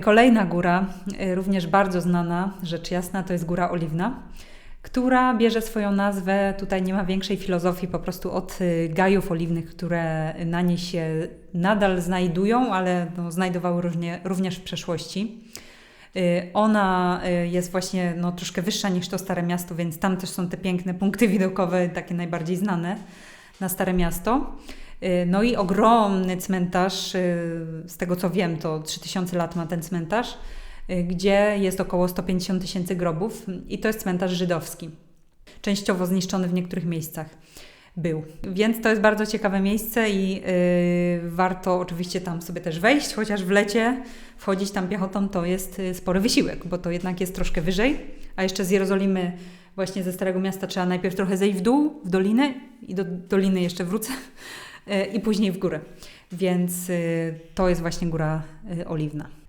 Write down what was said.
Kolejna góra, y, również bardzo znana, rzecz jasna, to jest Góra Oliwna, która bierze swoją nazwę, tutaj nie ma większej filozofii, po prostu od y, gajów oliwnych, które na niej się nadal znajdują, ale no, znajdowały różnie, również w przeszłości. Y, Ona jest właśnie no, troszkę wyższa niż to Stare Miasto, więc tam też są te piękne punkty widokowe, takie najbardziej znane na Stare Miasto. Y, No i ogromny cmentarz, y, z tego co wiem, to 3000 lat ma ten cmentarz, y, gdzie jest około 150 tysięcy grobów i to jest cmentarz żydowski. Częściowo zniszczony w niektórych miejscach był. Więc to jest bardzo ciekawe miejsce i y, warto oczywiście tam sobie też wejść, chociaż w lecie wchodzić tam piechotą to jest spory wysiłek, bo to jednak jest troszkę wyżej, a jeszcze z Jerozolimy właśnie ze Starego Miasta trzeba najpierw trochę zejść w dół, w dolinę i do doliny jeszcze wrócę i później w górę. Więc y, to jest właśnie Góra y, Oliwna.